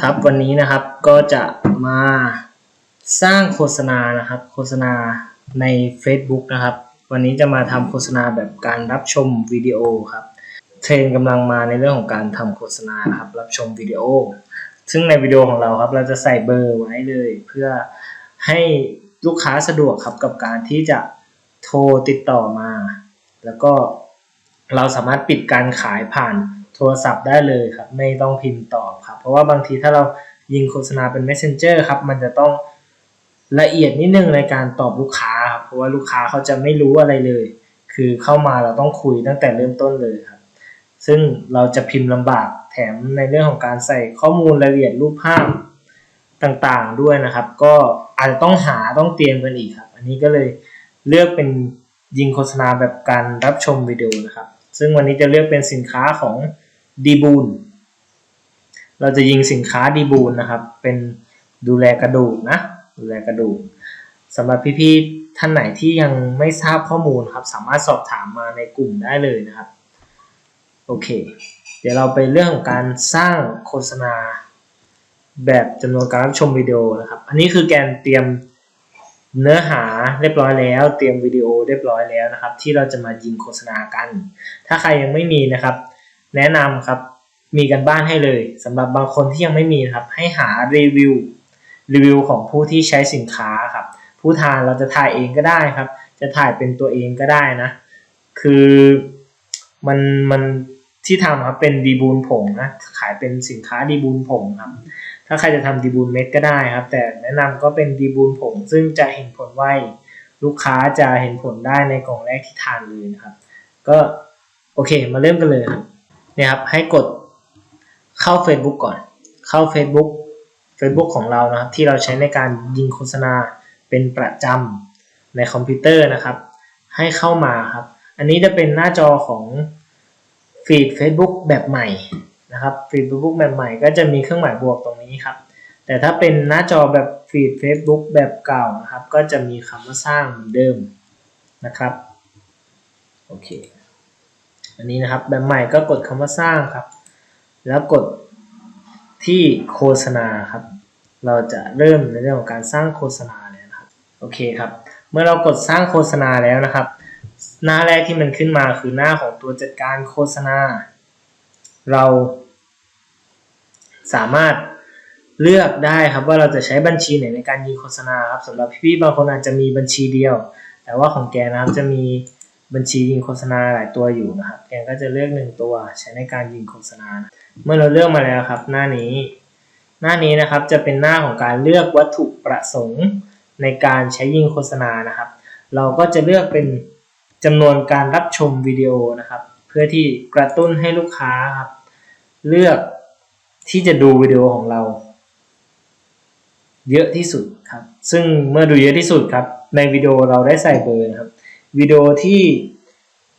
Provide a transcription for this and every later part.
ครับวันนี้นะครับก็จะมาสร้างโฆษณานะครับ โฆษณาใน Facebook นะครับ วันนี้จะมาทำโฆษณาแบบการรับชมวิดีโอครับเทรนกำลังมาในเรื่องของการทำโฆษณาครับ รับชมวิดีโอ ซึ่งในวิดีโอของเราครับ เราจะใส่เบอร์ไว้เลย เพื่อให้ลูกค้าสะดวกครับกับการที่จะโทรติดต่อมา แล้วก็เราสามารถปิดการขายผ่าน โทรศัพท์ได้เลยครับ ไม่ต้องพิมพ์ตอบครับ เพราะว่าบางทีถ้าเรายิงโฆษณาเป็น messenger ครับ มันจะต้องละเอียดนิดนึงในการตอบลูกค้าครับเพราะว่าลูกค้าเขาจะไม่รู้อะไรเลย คือเข้ามาเราต้องคุยตั้งแต่เริ่มต้นเลยครับ ซึ่งเราจะพิมพ์ลำบากแถมในเรื่องของการใส่ข้อมูลรายละเอียดรูปภาพต่างๆด้วยนะครับ ก็อาจจะต้องหาต้องเตรียมกันอีกครับ อันนี้ก็เลยเลือกเป็นยิงโฆษณาแบบการรับชมวิดีโอนะครับ ซึ่งวันนี้จะเลือกเป็นสินค้าของ ดีบูลเราจะยิงสินค้าดีบูลนะครับ เป็นดูแลกระดูกนะ ดูแลกระดูกสำหรับพี่ๆท่านไหนที่ยังไม่ทราบข้อมูลครับ สามารถสอบถามมาในกลุ่มได้เลยนะครับ โอเค เดี๋ยวเราไปเรื่องของการสร้างโฆษณา แบบจำนวนการรับชมวิดีโอนะครับ อันนี้คือแกนเตรียมเนื้อหาเรียบร้อยแล้ว เตรียมวิดีโอเรียบร้อยแล้วนะครับ ที่เราจะมายิงโฆษณากัน ถ้าใครยังไม่มีนะครับ แนะนำครับ มีกันบ้านให้เลยสำหรับบางคนที่ยังไม่มีครับ ให้หารีวิวรีวิวของผู้ที่ใช้สินค้าครับ ผู้ทานเราจะถ่ายเองก็ได้ครับ จะถ่ายเป็นตัวเองก็ได้นะ คือมันมันที่ทำครับเป็นดีบูนผงนะขายเป็นสินค้าดีบูนผงครับ ถ้าใครจะทำดีบูนเม็ดก็ได้ครับ แต่แนะนำก็เป็นดีบูนผง ซึ่งจะเห็นผลไวลูกค้าจะเห็นผลได้ในกล่องแรกที่ทานเลยนะครับ ก็โอเคมาเริ่มกันเลยครับ เนี่ยครับให้กดเข้า Facebook ก่อน เข้า Facebook Facebook ของเรานะครับที่เราใช้ในการยิงโฆษณาเป็นประจำในคอมพิวเตอร์นะครับ ให้เข้ามาครับ อันนี้จะเป็นหน้าจอของฟีด Facebook แบบใหม่นะครับฟีด Facebook แบบใหม่ก็จะมีเครื่องหมายบวกตรงนี้ครับ แต่ถ้าเป็นหน้าจอแบบฟีด Facebook แบบเก่านะครับ ก็จะมีคำว่าสร้างเหมือนเดิมนะครับโอเค อันนี้นะครับแบบใหม่ก็กดคำว่าสร้างครับ แล้วกดที่โฆษณาครับ เราจะเริ่มในเรื่องของการสร้างโฆษณาแล้วนะครับโอเคครับ เมื่อเรากดสร้างโฆษณาแล้วนะครับ หน้าแรกที่มันขึ้นมาคือหน้าของตัวจัดการโฆษณา เราสามารถเลือกได้ครับว่าเราจะใช้บัญชีไหนในการยิงโฆษณาครับสำหรับพี่ๆบางคนอาจจะมีบัญชีเดียว แต่ว่าของแกนะครับจะมี บัญชียิงโฆษณาหลายตัวอยู่นะครับ แกก็จะเลือกหนึ่งตัวใช้ในการยิงโฆษณานะเมื่อเราเลือกมาแล้วครับ หน้านี้ หน้านี้นะครับจะเป็นหน้าของการเลือกวัตถุประสงค์ในการใช้ยิงโฆษณานะครับ เราก็จะเลือกเป็นจำนวนการรับชมวิดีโอนะครับ เพื่อที่กระตุ้นให้ลูกค้าครับ เลือกที่จะดูวิดีโอของเรา เยอะที่สุดครับ ซึ่งเมื่อดูเยอะที่สุดครับ ในวิดีโอเราได้ใส่เบอร์นะครับ วิดีโอที่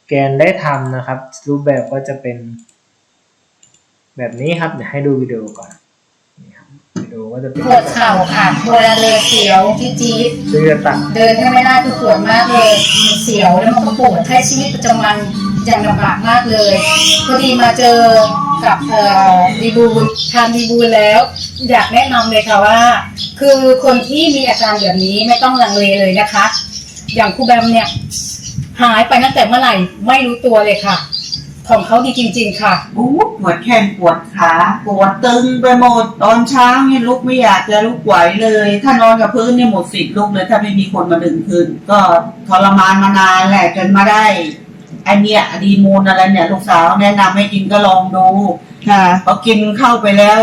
แกนได้ทำนะครับ รูปแบบก็จะเป็น แบบนี้ครับเดี๋ยวให้ดูวิดีโอก่อนนี่ครับวิดีโอก็จะเป็นปวดเข่าค่ะปวดเลยเสียวจี๊ดจี๊ดซึ่งจะตัดเดินแค่ไม่ได้คือปวดมากเลยเสียวแล้วมันก็ปวดใช้ชีวิตประจำวันอย่างลำบากมากเลยพอดีมาเจอกับเอ่อดีบูลทานดีบูลแล้ว อยากแนะนำเลยค่ะว่า คือคนที่มีอาการแบบนี้ไม่ต้องลังเลเลยนะคะ อย่างครูแบมเนี่ย หายไปตั้งแต่เมื่อไหร่ไม่รู้ตัวเลยค่ะ ของเขาดีจริง ๆ ค่ะ อู้ปวดแข้งปวดขาปวดตึงไปหมด ตอนเช้าเนี่ยลุกไม่อยากจะลุกไหวเลย ถ้านอนกับพื้นเนี่ยหมดสิทธิ์ลุกเลย ถ้าไม่มีคนมาดึงขึ้น ก็ทรมานมานานแหละจนมาได้อันเนี้ยดีมูลอะไรเนี่ยลูกสาวแนะนำให้กินก็ลองดู ค่ะ พอกินเข้าไปแล้ว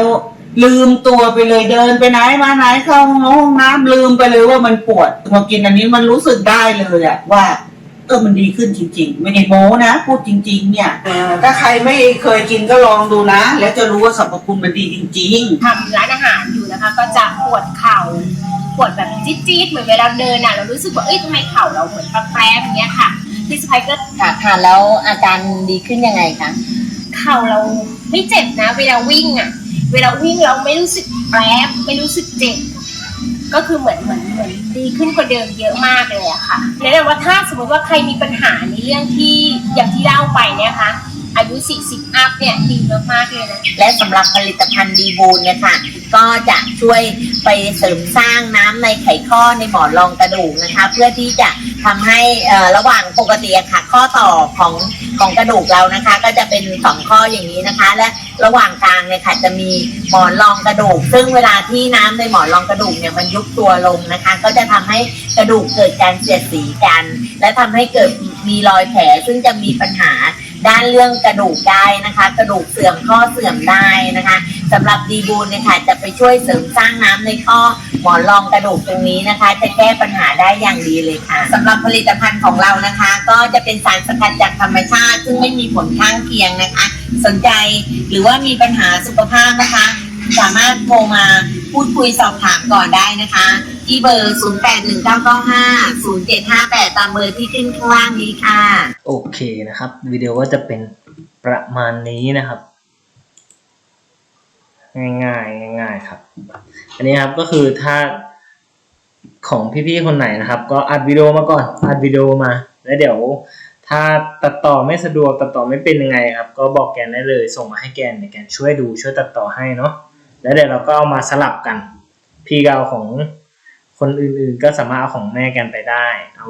ลืมตัวไปเลยเดินไปไหนมาไหนเข้าห้องน้ำห้องน้ำลืมไปเลยว่ามันปวดพอกินอันนี้มันรู้สึกได้เลยอะว่าเออมันดีขึ้นจริง ๆ ไม่ได้โม้นะ พูดจริง ๆ เนี่ยถ้าใครไม่เคยกินก็ลองดูนะ แล้วจะรู้ว่าสรรพคุณมันดีจริงๆทำร้านอาหารอยู่นะคะ ก็จะปวดเข่าปวดแบบจี๊ดๆเหมือนเวลาเดินอะเรารู้สึกว่าเอ้ยทำไมเข่าเราเหมือนแป๊บๆอย่างเงี้ยค่ะพี่สไปก็ค่ะทานแล้วอาการดีขึ้นยังไงคะ เข่าเราไม่เจ็บนะ เวลาวิ่งอะ เวลาวิ่งเราไม่รู้สึกแป๊บไม่รู้สึกเจ็บ ก็คือเหมือนเหมือนเหมือนดีขึ้นกว่าเดิมเยอะมากเลยอะค่ะแนะนำว่าถ้าสมมติว่าใครมีปัญหาในเรื่องที่อย่างที่เล่าไปเนี่ยค่ะ อายุ 40 อัพเนี่ยดีมากๆเลยนะ และสำหรับผลิตภัณฑ์ดีบูนเนี่ยค่ะ ก็จะช่วยไปเสริมสร้างน้ำในไขข้อในหมอนรองกระดูกนะคะ เพื่อที่จะทำให้ระหว่างปกติอะค่ะ ข้อต่อของของกระดูกเรานะคะ ก็จะเป็นสองข้ออย่างนี้นะคะ และระหว่างกลางเนี่ยค่ะจะมีหมอนรองกระดูก ซึ่งเวลาที่น้ำในหมอนรองกระดูกเนี่ยมันยุบตัวลงนะคะ ก็จะทำให้กระดูกเกิดการเสียดสีกัน และทำให้เกิดมีรอยแผลซึ่งจะมีปัญหา ด้านเรื่องกระดูกได้นะคะ กระดูกเสื่อมข้อเสื่อมได้นะคะสำหรับดีบูนเนี่ยค่ะจะไปช่วยเสริมสร้างน้ำในข้อหมอนรองกระดูกตรงนี้นะคะ จะแก้ปัญหาได้อย่างดีเลยค่ะสำหรับผลิตภัณฑ์ของเรานะคะ ก็จะเป็นสารสกัดจากธรรมชาติ ซึ่งไม่มีผลข้างเคียงนะคะ สนใจหรือว่ามีปัญหาสุขภาพนะคะ สามารถโทรมาพูดคุยสอบถามก่อนได้นะคะ ที่เบอร์ 0819950758 ตามเบอร์ที่ขึ้นข้างล่างนี้ค่ะ โอเคนะครับ วิดีโอก็จะเป็นประมาณนี้นะครับ ง่ายๆง่ายๆครับ อันนี้ครับก็คือถ้าของพี่ๆคนไหนนะครับ ก็อัดวิดีโอมาก่อนอัดวิดีโอมา แล้วเดี๋ยว ถ้าตัดต่อไม่สะดวกตัดต่อไม่เป็นยังไงครับ ก็บอกแกนได้เลย ส่งมาให้แกนเดี๋ยวแกนช่วยดูช่วยตัดต่อให้เนาะแล้วเดี๋ยวเราก็เอามาสลับกัน พี่ก็เอาของ คนอื่นๆก็สามารถเอาของแม่แกนไปได้ เอา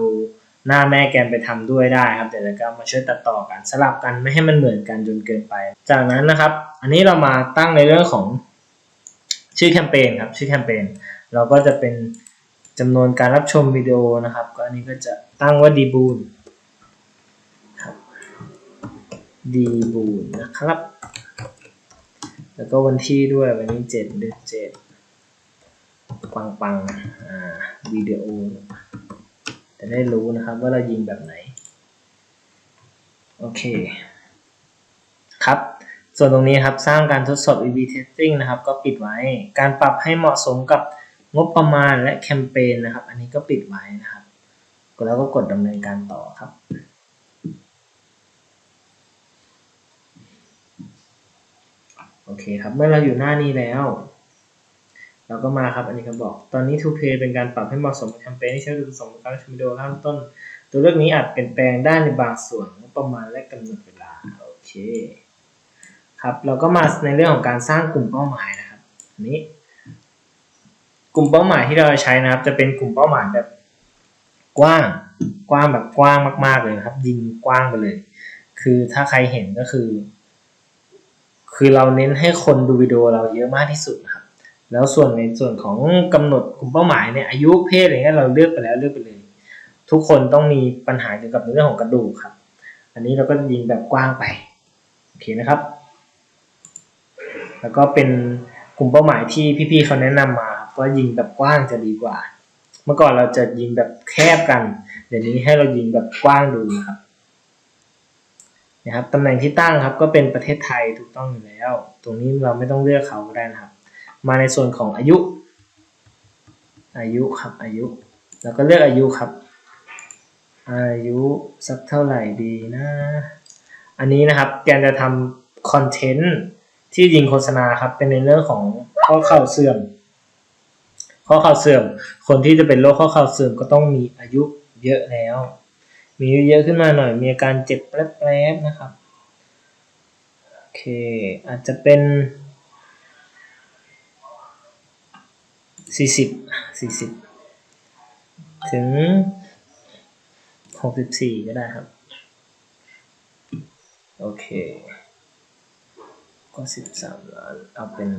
หน้าแม่แกนไปทำด้วยได้ครับเดี๋ยวเราก็มาช่วยตัดต่อกันสลับกันไม่ให้มันเหมือนกันจนเกินไป จากนั้นนะครับ อันนี้เรามาตั้งในเรื่องของชื่อแคมเปญครับชื่อแคมเปญเราก็จะเป็นจำนวนการรับชมวิดีโอนะครับ ก็อันนี้ก็จะตั้งว่าดีบูนครับดีบูนนะครับ แล้วก็วันที่ด้วยวันนี้เจ็ดเดือนเจ็ด ปังปังๆอ่าวิดีโอ จะได้รู้นะครับว่าเรายิงแบบไหน โอเค ครับ ส่วนตรงนี้ครับสร้างการทดสอบ A/B testing นะครับ ก็ปิดไว้ การปรับให้เหมาะสมกับงบประมาณและแคมเปญนะครับ อันนี้ก็ปิดไว้นะครับแล้วก็กดดำเนินการต่อครับโอเคครับ เมื่อเราอยู่หน้านี้แล้ว เราก็มาครับ อันนี้ก็บอก ตอนนี้ To Pay เป็นการปรับให้เหมาะสมกับแคมเปญที่ใช้วัตถุประสงค์ในการชมวิดีโอข้างต้น ตัวเลือกนี้อาจเปลี่ยนแปลงได้ในบางส่วนประมาณและกำหนดเวลา โอเค ครับ เราก็มาในเรื่องของการสร้างกลุ่มเป้าหมายนะครับอันนี้ กลุ่มเป้าหมายที่เราจะใช้นะครับ จะเป็นกลุ่มเป้าหมายแบบกว้าง กว้างแบบกว้างมาก ๆ เลยครับ ยิงกว้างไปเลย คือถ้าใครเห็นก็คือ คือเราเน้นให้คนดูวิดีโอเราเยอะมากที่สุดนะ แล้วส่วนในส่วนของกำหนดกลุ่มเป้าหมายเนี่ยอายุเพศอะไรเงี้ยเราเลือกไปแล้วเลือกไปเลย ทุกคนต้องมีปัญหาเกี่ยวกับเรื่องของกระดูกครับ อันนี้เราก็ยิงแบบกว้างไปโอเคนะครับ แล้วก็เป็นกลุ่มเป้าหมายที่พี่ๆเขาแนะนำมาครับว่ายิงแบบกว้างจะดีกว่า เมื่อก่อนเราจะยิงแบบแคบกัน เดี๋ยวนี้ให้เรายิงแบบกว้างดูนะครับนะครับตำแหน่งที่ตั้งครับก็เป็นประเทศไทยถูกต้องอยู่แล้ว ตรงนี้เราไม่ต้องเลือกเขาก็ได้นะครับ มาในส่วนของอายุ อายุครับอายุ แล้วก็เลือกอายุครับ อายุสักเท่าไหร่ดีนะ อันนี้นะครับแกนจะทำคอนเทนต์ที่ยิงโฆษณาครับเป็นในเรื่องของข้อเข่าเสื่อม ข้อเข่าเสื่อม คนที่จะเป็นโรคข้อเข่าเสื่อมก็ต้องมีอายุเยอะแล้ว มีอายุเยอะขึ้นมาหน่อย มีอาการเจ็บแป๊บๆนะครับ โอเค อาจจะเป็น สี่สิบสี่สิบถึงหกสิบสี่ก็ได้ครับ โอเค ก็สิบสามล้าน เอาเป็น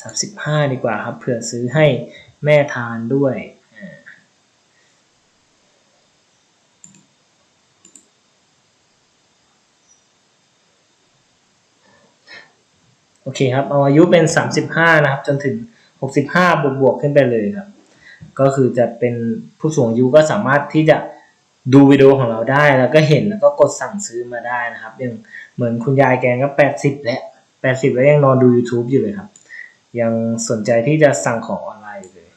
สามสิบห้าดีกว่าครับ เผื่อซื้อให้แม่ทานด้วยโอเคครับ เอาอายุเป็นสามสิบห้านะครับ จนถึง หกสิบห้าบวกบวกขึ้นไปเลยครับ ก็คือจะเป็นผู้สูงอายุก็สามารถที่จะดูวิดีโอของเราได้แล้วก็เห็นแล้วก็กดสั่งซื้อมาได้นะครับอย่างเหมือนคุณยายแกก็แปดสิบแล้วแปดสิบแล้วยังนอนดู YouTube อยู่เลยครับ ยังสนใจที่จะสั่งของออนไลน์อยู่เลย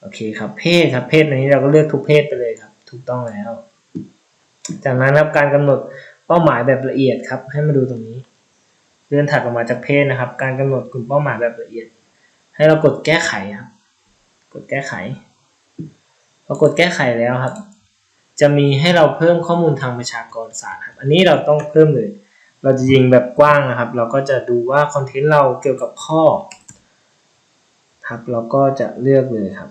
โอเคครับเพศครับเพศในนี้เราก็เลือกทุกเพศไปเลยครับ ถูกต้องแล้ว จากนั้นครับการกำหนดเป้าหมายแบบละเอียดครับ ให้มาดูตรงนี้ เลื่อนถัดออกมาจากเพศนะครับ การกำหนดกลุ่มเป้าหมายแบบละเอียด ให้เรากดแก้ไขครับ กดแก้ไขพอกดแก้ไขแล้วครับ จะมีให้เราเพิ่มข้อมูลทางประชากรศาสตร์ครับ อันนี้เราต้องเพิ่มเลย เราจะยิงแบบกว้างนะครับ เราก็จะดูว่าคอนเทนต์เราเกี่ยวกับข้อครับเราก็จะเลือกเลยครับ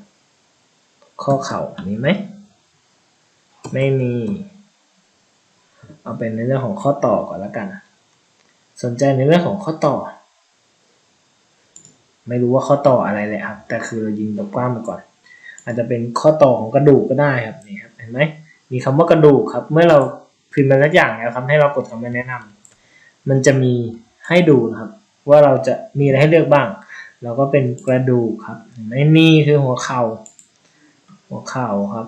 ข้อเข่ามีไหม ไม่มี เอาเป็นในเรื่องของข้อต่อก่อนแล้วกัน สนใจในเรื่องของข้อต่อ ไม่รู้ว่าข้อต่ออะไรเลยครับ แต่คือเรายิงแบบกว้างไปก่อน อาจจะเป็นข้อต่อของกระดูกก็ได้ครับนี่ครับเห็นไหมมีคำว่ากระดูกครับ เมื่อเราพิมพ์ไปสักอย่างแล้วครับ ให้เรากดคำว่าแนะนำมันจะมีให้ดูนะครับ ว่าเราจะมีอะไรให้เลือกบ้าง เราก็เป็นกระดูกครับเห็นไหมนี่คือหัวเข่า หัวเข่าครับ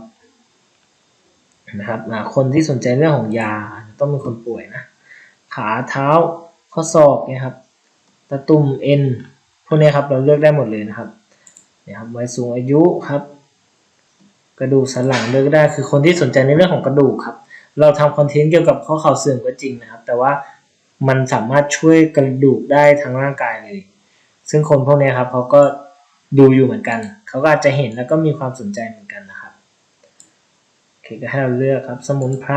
นะครับคนที่สนใจเรื่องของยาต้องเป็นคนป่วยนะ ขาเท้าข้อศอกเนี่ยครับ ตะตุ่มเอ็น วกนี้ครับเราเลือกได้หมดเลยนะครับเนี่ยครับวัยสูงอายุครับ กระดูกสันหลังเลือกได้คือคนที่สนใจในเรื่องของกระดูกครับ เราทำคอนเทนต์เกี่ยวกับข้อเข่าเสื่อมก็จริงนะครับ แต่ว่ามันสามารถช่วยกระดูกได้ทั้งร่างกายเลย ซึ่งคนพวกนี้ครับเขาก็ดูอยู่เหมือนกัน เขาก็อาจจะเห็นแล้วก็มีความสนใจเหมือนกันนะครับโอเคก็ให้เราเลือกครับ สมุนไพร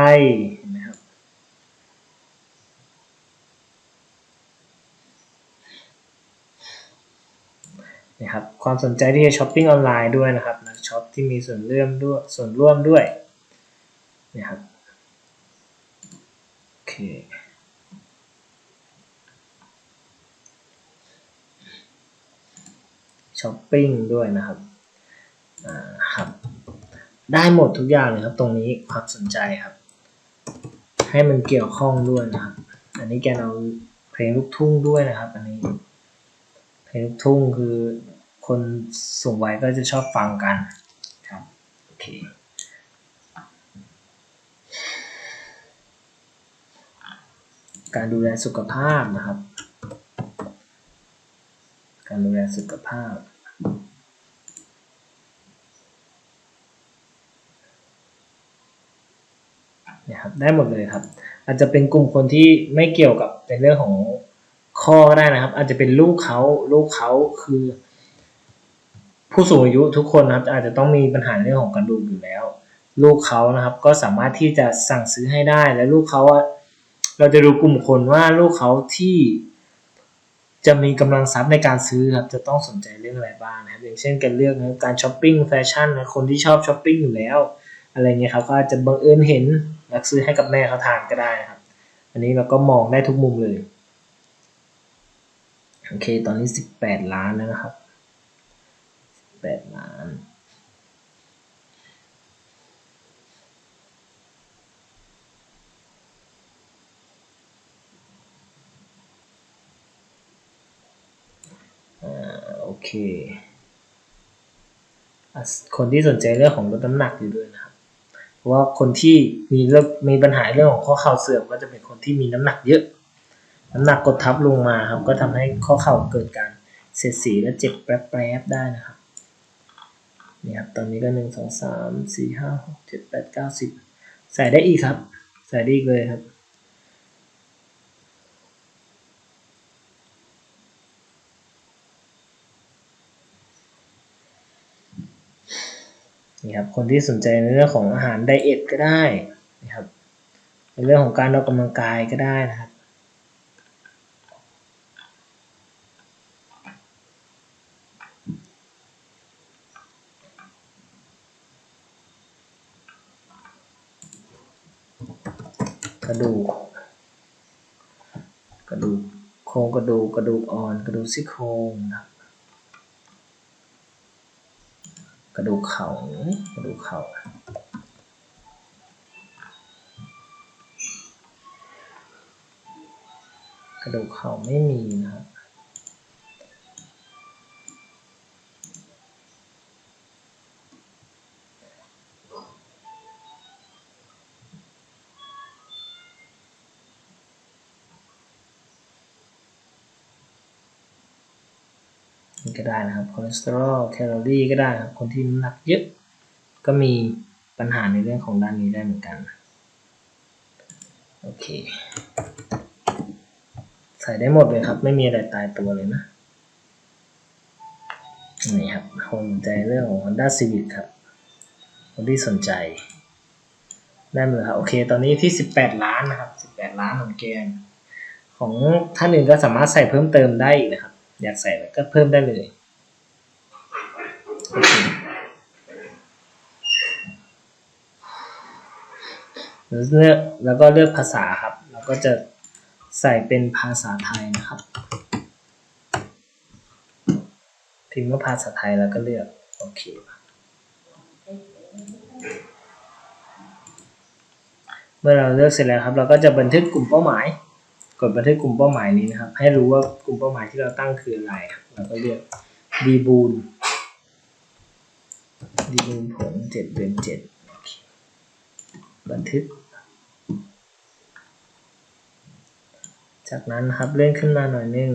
นไหมครับนะครับความสนใจที่จะช้อปปิ้งออนไลน์ด้วยนะครับนักช็อปที่มีส่วนเร่วมด้วยส่วนร่วมด้วยนะครับโอเคช้อปปิ้งด้วยนะครับอ่าครับได้หมดทุกอย่างเลยครับตรงนี้ความสนใจครับ ให้มันเกี่ยวข้องด้วยนะครับ อันนี้แกเอาเพลงลูกทุ่งด้วยนะครับ อันนี้เพลงลูกทุ่งคือ คนสูงวัยก็จะชอบฟังกันครับโอเคการดูแลสุขภาพนะครับ การดูแลสุขภาพเนี่ยครับ ได้หมดเลยครับ อาจจะเป็นกลุ่มคนที่ไม่เกี่ยวกับในเรื่องของข้อก็ได้นะครับ อาจจะเป็นลูกเขา ลูกเขาคือ ผู้สูงอายุทุกคนนะครับอาจจะต้องมีปัญหาเรื่องของกระดูกอยู่แล้ว ลูกเขานะครับก็สามารถที่จะสั่งซื้อให้ได้และลูกเขาอะเราจะดูกลุ่มคนว่าลูกเขาที่จะมีกำลังทรัพย์ในการซื้อครับจะต้องสนใจเรื่องอะไรบ้างนะครับอย่างเช่นการเลือกนะการช้อปปิ้งแฟชั่นนะคนที่ชอบช้อปปิ้งอยู่แล้ว อะไรเงี้ยครับก็อาจจะบังเอิญเห็นแล้วซื้อให้กับแม่เขาทานก็ได้นะครับ อันนี้เราก็มองได้ทุกมุมเลยโอเค ตอนนี้สิบแปดล้านแล้วนะครับ แปดล้านอโอเคอะคนที่สนใจเรื่องของลดน้ำหนักอยู่ด้วยนะครับ เพราะว่าคนที่มีเรื่องมีปัญหาเรื่องของข้อเข่าเสื่อมก็จะเป็นคนที่มีน้ำหนักเยอะ น้ำหนักกดทับลงมาครับ ก็ทำให้ข้อเข่าเกิดการเสียดสีและเจ็บแป๊บๆได้นะครับ นี่ยครับตอนนี้ก็หนึ่งสองสามสี่ห้าหกเจ็ดแปดเก้าสิบใส่ได้อีกครับ ใส่ได้อีกเลยครับ นี่ครับ คนที่สนใจในเรื่องของอาหารไดเอทก็ได้นะครับในเรื่องของการออกกำลังกายก็ได้นะครับ กระดูก กระดูกโครงกระดูกกระดูกอ่อน กระดูกซี่โครงนะกระดูกเข่ากระดูกเข่ากระดูกเข่าไม่มีนะครับ ก็ได้นะครับคอเลสเตอรอลแคลอรี่ก็ได้ครับคนที่น้ำหนักเยอะก็มีปัญหาในเรื่องของด้านนี้ได้เหมือนกันโอเคใส่ได้หมดเลยครับ ไม่มีอะไรตายตัวเลยนะนี่ครับคนสนใจเรื่องของ Honda Civic ครับ คนที่สนใจได้หมดแล้วครับ โอเค ตอนนี้ที่สิบแปดล้านนะครับสิบแปดล้านของแกนของท่านอื่นก็สามารถใส่เพิ่มเติมได้อีกนะครับ อยากใส่อะไรก็เพิ่มได้เลยโอเคแล้วเลือกแล้วก็เลือกภาษาครับ เราก็จะใส่เป็นภาษาไทยนะครับ พิมพ์ว่าภาษาไทยแล้วก็เลือกโอเคเมื่อเราเลือกเสร็จแล้วครับ เราก็จะบันทึกกลุ่มเป้าหมาย กดบันทึกกลุ่มเป้าหมายนี้นะครับ ให้รู้ว่ากลุ่มเป้าหมายที่เราตั้งคืออะไรเราก็เลือกดีบูนดีบูนผลเจ็ดเดือนเจ็ดบันทึก จากนั้นนะครับเลื่อนขึ้นมาหน่อยนึง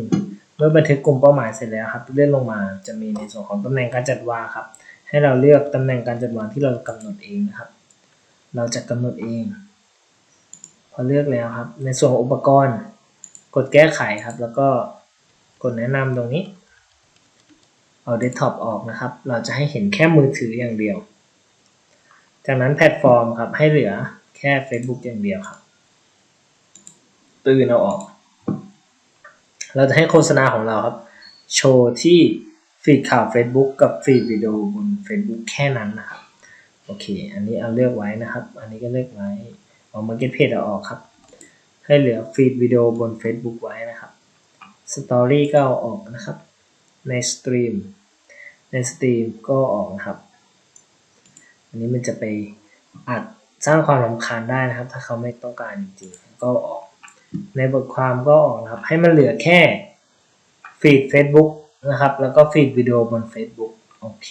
เมื่อบันทึกกลุ่มเป้าหมายเสร็จแล้วครับเลื่อนลงมาจะมีในส่วนของตำแหน่งการจัดวางครับ ให้เราเลือกตำแหน่งการจัดวางที่เรากำหนดเองนะครับ เราจะกำหนดเอง พอเลือกแล้วครับ ในส่วนของอุปกรณ์ กดแก้ไขครับ แล้วก็กดแนะนำตรงนี้ เอาเดสก์ท็อปออกนะครับ เราจะให้เห็นแค่มือถืออย่างเดียว จากนั้นแพลตฟอร์มครับ ให้เหลือแค่ Facebook อย่างเดียวครับ ตื่นเอาออก เราจะให้โฆษณาของเราครับ โชว์ที่ฟีดข่าว Facebook กับฟีดวิดีโอบน Facebook แค่นั้นนะครับ โอเค อันนี้เอาเลือกไว้นะครับ อันนี้ก็เลือกไว้ เอา Market Page เอาออกครับ ให้เหลือฟีดวิดีโอบน Facebook ไว้นะครับ Story ก็เอาออกนะครับ ในสตรีมในสตรีมก็ออกนะครับ อันนี้มันจะไปอาจสร้างความรำคาญได้นะครับ ถ้าเขาไม่ต้องการจริงๆ ก็ออก ในบทความก็ออกนะครับ ให้มันเหลือแค่ฟีด Facebook นะครับ แล้วก็ฟีดวิดีโอบน Facebook โอเค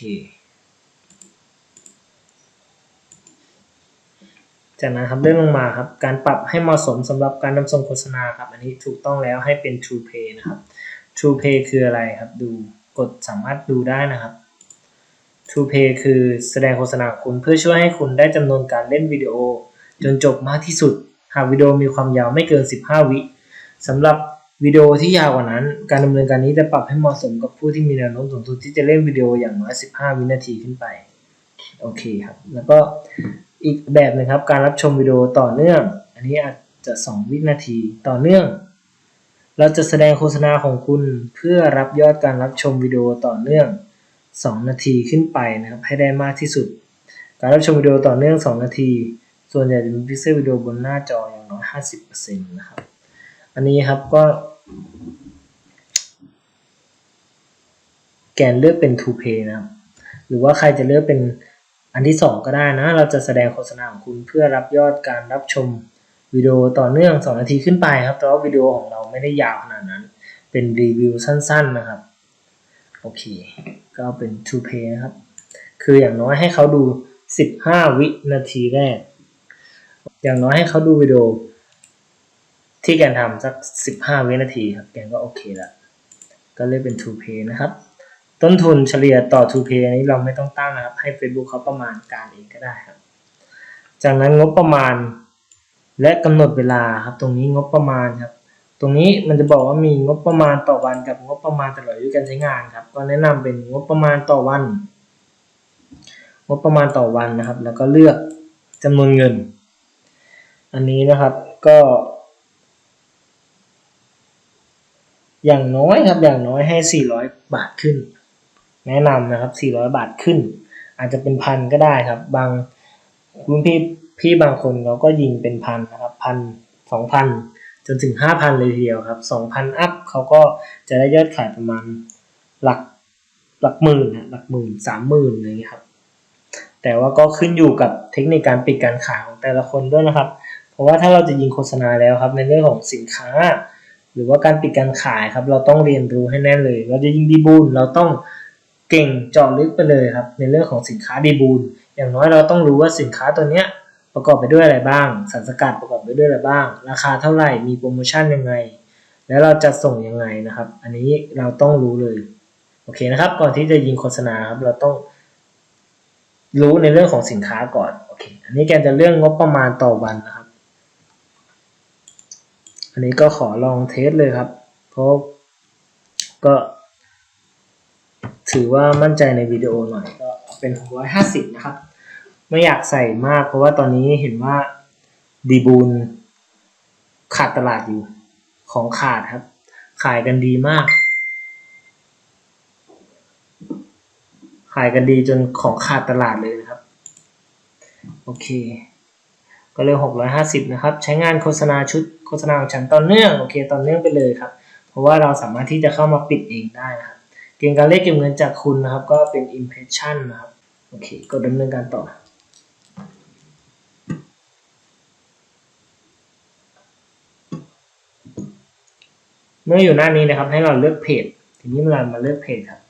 จากนั้นครับเลื่อนลงมาครับ การปรับให้เหมาะสมสำหรับการนำส่งโฆษณาครับ อันนี้ถูกต้องแล้วให้เป็น True Pay นะครับ True Pay คืออะไรครับ ดูกดสามารถดูได้นะครับ True Pay คือแสดงโฆษณาคุณเพื่อช่วยให้คุณได้จำนวนการเล่นวิดีโอ จนจบมากที่สุด หากวิดีโอมีความยาวไม่เกิน 15 วิสำหรับวิดีโอที่ยาวกว่านั้น การดำเนินการนี้จะปรับให้เหมาะสมกับผู้ที่มีแนวโน้มสูงสุดที่จะเล่นวิดีโออย่างน้อย 15 วินาทีขึ้นไป โอเคครับ แล้วก็ อีกแบบนึงครับ การรับชมวิดีโอต่อเนื่อง อันนี้อาจจะ 2 วินาทีต่อเนื่อง เราจะแสดงโฆษณาของคุณเพื่อรับยอดการรับชมวิดีโอต่อเนื่อง 2 นาทีขึ้นไปนะครับ ให้ได้มากที่สุด การรับชมวิดีโอต่อเนื่อง 2 นาที ส่วนใหญ่จะมีพิกเซลวิดีโอบนหน้าจออย่างน้อย 50%นะครับ อันนี้ครับก็ แกนเลือกเป็น to pay นะครับ หรือว่าใครจะเลือกเป็น อันที่สองก็ได้นะ เราจะแสดงโฆษณาของคุณเพื่อรับยอดการรับชมวิดีโอต่อเนื่อง 2 นาทีขึ้นไปครับแต่ว่าวิดีโอของเราไม่ได้ยาวขนาดนั้น เป็นรีวิวสั้นๆนะครับ โอเค ก็เป็น to pay นะครับ คืออย่างน้อยให้เขาดู 15 วินาทีแรก อย่างน้อยให้เขาดูวิดีโอที่แกนทำสัก 15 วินาทีครับ แกนก็โอเคล้วก็เลือกเป็น to pay นะครับ ต้นทุนเฉลี่ยต่อ to pay อันนี้เราไม่ต้องตั้งนะครับ ให้ Facebook เขาประมาณการเองก็ได้ครับ จากนั้นงบประมาณและกำหนดเวลาครับ ตรงนี้งบประมาณครับ ตรงนี้มันจะบอกว่ามีงบประมาณต่อวันกับงบประมาณตลอดอายุการใช้งานครับ ก็แนะนำเป็นงบประมาณต่อวัน งบประมาณต่อวันนะครับ แล้วก็เลือกจำนวนเงิน อันนี้นะครับก็ อย่างน้อยครับ อย่างน้อยให้ 400 บาทขึ้น แนะนำนะครับ 400 บาทขึ้น อาจจะเป็นพันก็ได้ครับ บางคุณพี่พี่บางคนเขาก็ยิงเป็นพันนะครับพันสองพันจนถึงห้าพันเลยทีเดียวครับสองพันอัพเขาก็จะได้ยอดขายประมาณหลักหลักหมื่นนะหลักหมื่นสามหมื่นอะไรอย่างเงี้ยครับ แต่ว่าก็ขึ้นอยู่กับเทคนิคการปิดการขายของแต่ละคนด้วยนะครับ เพราะว่าถ้าเราจะยิงโฆษณาแล้วครับ ในเรื่องของสินค้า หรือว่าการปิดการขายครับ เราต้องเรียนรู้ให้แน่เลย เราจะยิงดีบูลเราต้อง เก่งเจาะลึกไปเลยครับ ในเรื่องของสินค้าดีบูล อย่างน้อยเราต้องรู้ว่าสินค้าตัวเนี้ยประกอบไปด้วยอะไรบ้าง สารสกัดประกอบไปด้วยอะไรบ้าง ราคาเท่าไหร่มีโปรโมชั่นยังไง แล้วเราจะส่งยังไงนะครับ อันนี้เราต้องรู้เลยโอเคนะครับ ก่อนที่จะยิงโฆษณาครับเราต้อง รู้ในเรื่องของสินค้าก่อนโอเคอันนี้แกจะเรื่องงบประมาณต่อวันนะครับ อันนี้ก็ขอลองเทสเลยครับเพราะก็ ถือว่ามั่นใจในวิดีโอหน่อยก็เป็น 650 นะครับ ไม่อยากใส่มากเพราะว่าตอนนี้เห็นว่าดีบูลขาดตลาดอยู่ของขาดครับ ขายกันดีมาก ขายกันดีจนของขาดตลาดเลยนะครับ โอเค ก็เลยหกร้อยห้าสิบนะครับ ใช้งานโฆษณาชุดโฆษณาของฉันต่อเนื่อง โอเคต่อเนื่องไปเลยครับ เพราะว่าเราสามารถที่จะเข้ามาปิดเองได้นะครับ เกณฑ์การเลขเก็บเงินจากคุณนะครับ ก็เป็น impression นะครับโอเคก็ดำเนินการต่อ เมื่ออยู่หน้านี้นะครับ ให้เราเลือกเพจทีนี้เรามาเลือกเพจครับ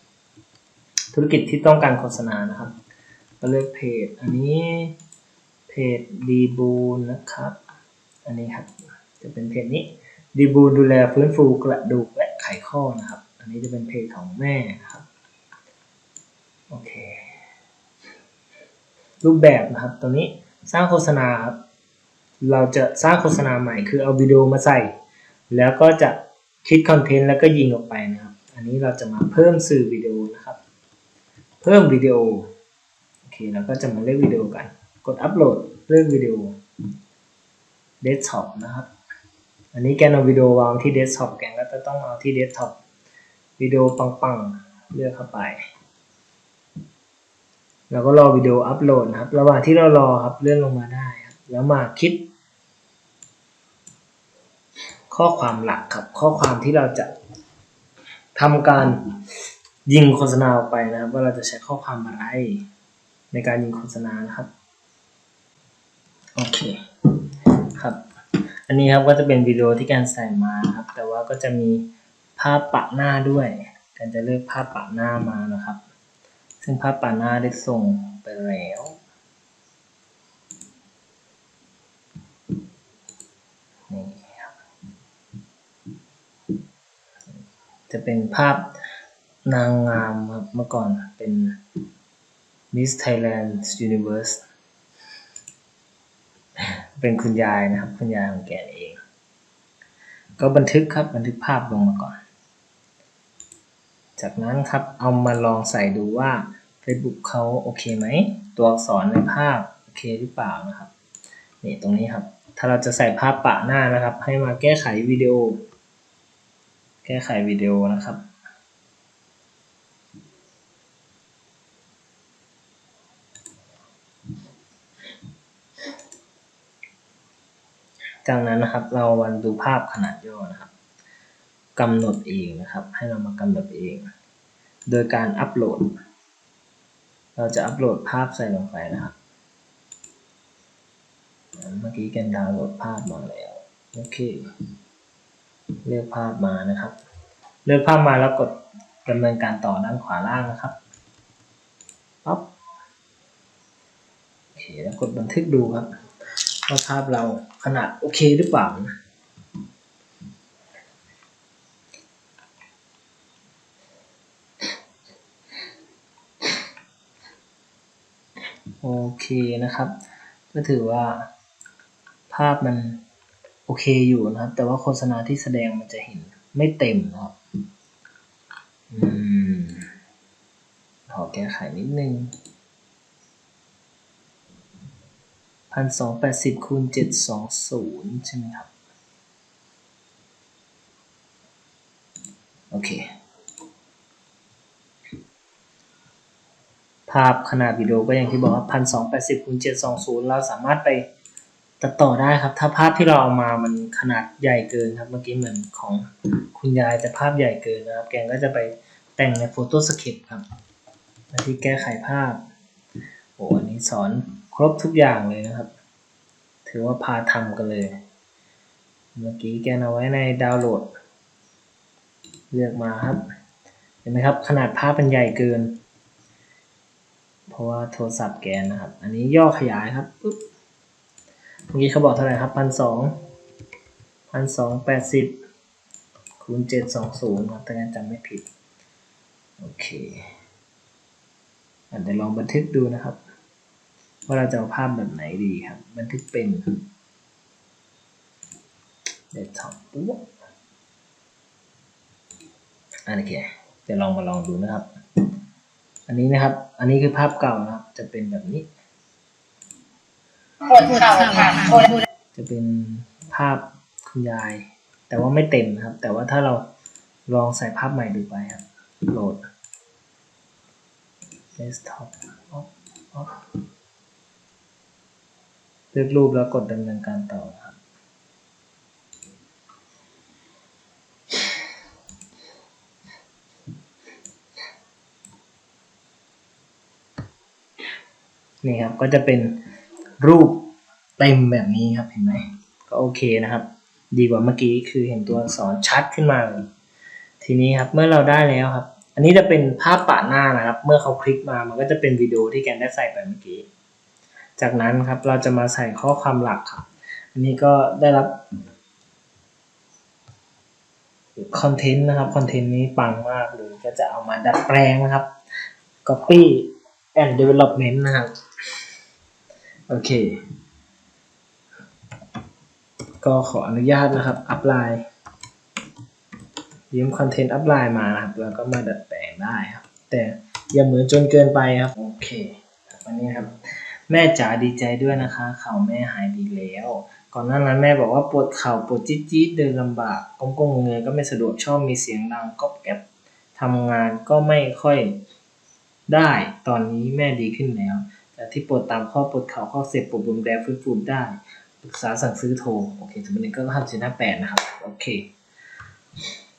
ธุรกิจที่ต้องการโฆษณานะครับก็เลือกเพจ อันนี้เพจดีบูนนะครับ อันนี้ครับ จะเป็นเพจนี้ดีบูนดูแลฟื้นฟูกระดูกและไขข้อนะครับ อันนี้จะเป็นเพจของแม่ครับ โอเค รูปแบบนะครับตรงนี้สร้างโฆษณาครับ เราจะสร้างโฆษณาใหม่ คือเอาวิดีโอมาใส่ แล้วก็จะคิดคอนเทนต์แล้วก็ยิงออกไปนะครับ อันนี้เราจะมาเพิ่มสื่อวิดีโอนะครับ เพิ่มวิดีโอ โอเคเราก็จะมาเลือกวิดีโอกัน กดอัปโหลดเลือกวิดีโอเดสก์ท็อปนะครับ อันนี้แกนเอาวิดีโอวางที่เดสก์ท็อปแกนก็จะต้องเอาที่เดสก์ท็อป วิดีโอปังๆ เลือกเข้าไป แล้วก็รอวิดีโออัปโหลดนะครับ ระหว่างที่เรารอครับเลื่อนลงมาได้ครับ แล้วมาคิด ข้อความหลักครับ ข้อความที่เราจะทำการยิงโฆษณาออกไปนะครับ ว่าเราจะใช้ข้อความอะไร ในการยิงโฆษณานะครับโอเคครับ อันนี้ครับก็จะเป็นวิดีโอที่การใส่มาครับ แต่ว่าก็จะมี ภาพปะหน้าด้วยการจะเลือกภาพปะหน้ามานะครับ ซึ่งภาพปะหน้าได้ส่งไปแล้วนี่ครับจะเป็นภาพนางงามครับเมื่อก่อนเป็น Miss Thailand Universe เป็นคุณยายนะครับ คุณยายของแกเอง ก็บันทึกครับบันทึกภาพลงมาก่อน จากนั้นครับเอามาลองใส่ดูว่า Facebook เขาโอเคไหม ตัวอักษรในภาพโอเคหรือเปล่านะครับนี่ตรงนี้ครับ ถ้าเราจะใส่ภาพปะหน้านะครับ ให้มาแก้ไขวิดีโอ แก้ไขวิดีโอนะครับจากนั้นนะครับเราวันดูภาพขนาดย่อนะครับ กำหนดเองนะครับ ให้เรามากำหนดเอง โดยการอัปโหลด เราจะอัปโหลดภาพใส่ลงไปนะครับ เมื่อกี้แกนดาวน์โหลดภาพมาแล้ว โอเค เลือกภาพมานะครับ เลือกภาพมาแล้วกดดำเนินการต่อด้านขวาล่างนะครับปั๊บโอเค แล้วกดบันทึกดูครับว่าภาพเราขนาดโอเคหรือเปล่านะ โอเคนะครับ ก็ถือว่าภาพมันโอเคอยู่นะครับ แต่ว่าโฆษณาที่แสดงมันจะเห็นไม่เต็มนะครับอืมขอแก้ไขนิดนึงพันสองแปดสิบคูณเจ็ดสองศูนย์ใช่ไหมครับ โอเค ภาพขนาดวิดีโอก็อย่างที่บอกว่าพันสองแปดสิบคูณเจ็ดสองศูนย์เราสามารถไปตัดต่อได้ครับ ถ้าภาพที่เราเอามามันขนาดใหญ่เกินครับ เมื่อกี้เหมือนของคุณยายแต่ภาพใหญ่เกินนะครับ แกงก็จะไปแต่งใน Photoshop ครับหน้าที่แก้ไขภาพ โอ้อันนี้สอนครบทุกอย่างเลยนะครับ ถือว่าพาทำกันเลย เมื่อกี้แกนเอาไว้ในดาวน์โหลด เลือกมาครับ เห็นไหมครับ ขนาดภาพมันใหญ่เกิน ราะว่าโทรศัพท์แกนนะครับ อันนี้ย่อขยายครับปุ๊บเมื่อกี้เขาบอกเท่าไหร่ครับพันสองพันสองแปดสิบคูณเจ็ดสองศูนย์ครับถ้างั้นจำไม่ผิด โอเคอาจจะเดี๋ยวลองบันทึกดูนะครับ ว่าเราจะเอาภาพแบบไหนดีครับ บันทึกเป็นเดสก์ท็อปปุ๊บอันนี้โอเคเดี๋ยวลองมาลองดูนะครับ อันนี้นะครับ อันนี้คือภาพเก่านะครับ จะเป็นแบบนี้ ปวดเข่าค่ะปวดจะจะเป็นภาพคุณยาย แต่ว่าไม่เต็มนะครับ แต่ว่าถ้าเราลองใส่ภาพใหม่ดูไปครับ โหลด desktop ออฟออฟเลือกรูปแล้วกดดำเนินการต่อครับ นี่ครับก็จะเป็นรูปเต็มแบบนี้ครับเห็นไหมก็โอเคนะครับ ดีกว่าเมื่อกี้คือเห็นตัวอักษรชัดขึ้นมา ทีนี้ครับเมื่อเราได้แล้วครับ อันนี้จะเป็นภาพปะหน้านะครับ เมื่อเขาคลิกมามันก็จะเป็นวิดีโอที่แกนได้ใส่ไปเมื่อกี้ จากนั้นครับเราจะมาใส่ข้อความหลักครับ อันนี้ก็ได้รับคอนเทนต์นะครับคอนเทนต์นี้ปังมากเลยก็จะเอามาดัดแปลงนะครับ copy and development นะครับ โอเค ก็ขออนุญาตนะครับ อัพไลน์ยืมคอนเทนต์อัพไลน์มานะครับ แล้วก็มาดัดแปลงได้ครับ แต่อย่าเหมือนจนเกินไปครับ โอเควันนี้ครับ แม่จ๋าดีใจด้วยนะคะ เข่าแม่หายดีแล้ว ก่อนหน้านั้นแม่บอกว่าปวดเข่าปวดจี๊ดจี๊ดเดินลำบากก้มก้มเงยก็ไม่สะดวกชอบมีเสียงดังก๊อบแก๊บทำงานก็ไม่ค่อยได้ ตอนนี้แม่ดีขึ้นแล้ว ที่ปวดตามข้อปวดเข่าข้อเสียบปวดบวมแดงฟื้นฟูได้ปรึกษาสั่งซื้อโทรโอเคสมมตินี้ก็ห้าสิบห้าแปดนะครับโอเค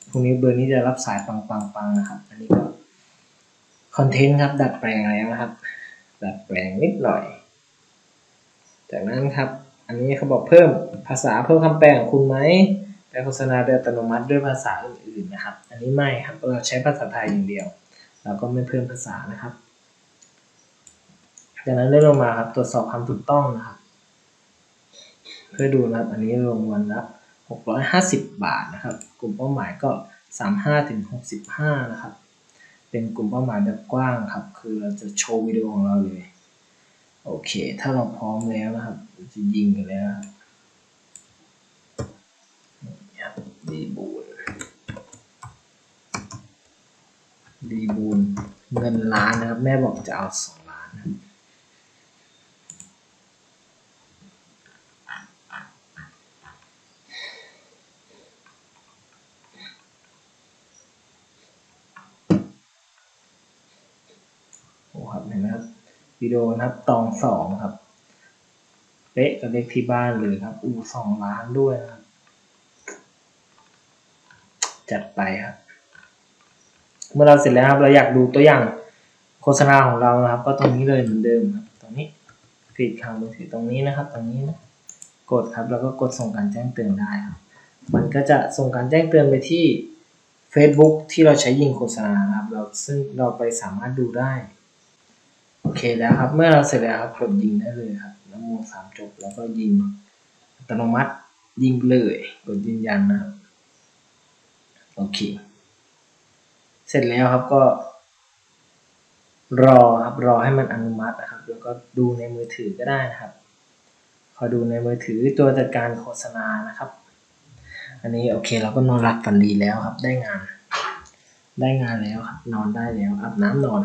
พรุ่งนี้เบอร์นี้จะรับสายปังปังปังนะครับ อันนี้ก็คอนเทนต์ครับ ดัดแปลงแล้วนะครับ ดัดแปลงนิดหน่อย จากนั้นครับ อันนี้เขาบอกเพิ่มภาษาเพิ่มคำแปลของคุณไหมแปลโฆษณาโดยอัตโนมัติด้วยภาษาอื่นๆนะครับ อันนี้ไม่ครับเราใช้ภาษาไทยอย่างเดียว เราก็ไม่เพิ่มภาษานะครับ จากนั้นเลื่อนลงมาครับตรวจสอบความถูกต้องนะครับเพื่อดูนะครับอันนี้ลงวันละ650 บาทนะครับ กลุ่มเป้าหมายก็ 35ถึง65 นะครับ เป็นกลุ่มเป้าหมายแบบกว้างครับ คือเราจะโชว์วิดีโอของเราเลย โอเค ถ้าเราพร้อมแล้วนะครับเราจะยิงกันแล้วดีบูนดีบูนเงินล้านนะครับ แม่บอกจะเอาสอง นะครับเห็นไหมครับวิดีโอนะครับตองสองครับ เป๊ะกับเลขที่บ้านเลยครับ อูสองล้านด้วยนะครับ จัดไปครับ เมื่อเราเสร็จแล้วครับ เราอยากดูตัวอย่างโฆษณาของเรานะครับ ก็ตรงนี้เลยเหมือนเดิมครับ ตรงนี้ฟีดทางมือถือตรงนี้นะครับ ตรงนี้นะ กดครับ แล้วก็กดส่งการแจ้งเตือนได้ครับ มันก็จะส่งการแจ้งเตือนไปที่ Facebook ที่เราใช้ยิงโฆษณาครับ เราซึ่งเราไปสามารถดูได้ อเคแล้วครับ เมื่อเราเสร็จแล้วครับกดยิงได้เลยครับแล้วโมสามจบแล้วก็ยิงอัตโนมัติยิงเลย กดยืนยันนะครับโอเค เสร็จแล้วครับก็ รอครับรอให้มันอนุมัตินะครับ แล้วก็ดูในมือถือก็ได้นะครับ พอดูในมือถือตัวจัดการโฆษณานะครับ อันนี้โอเคเราก็นอนหลับฝันดีแล้วครับ ได้งาน ได้งานแล้วครับ นอนได้แล้วอาบน้ำนอน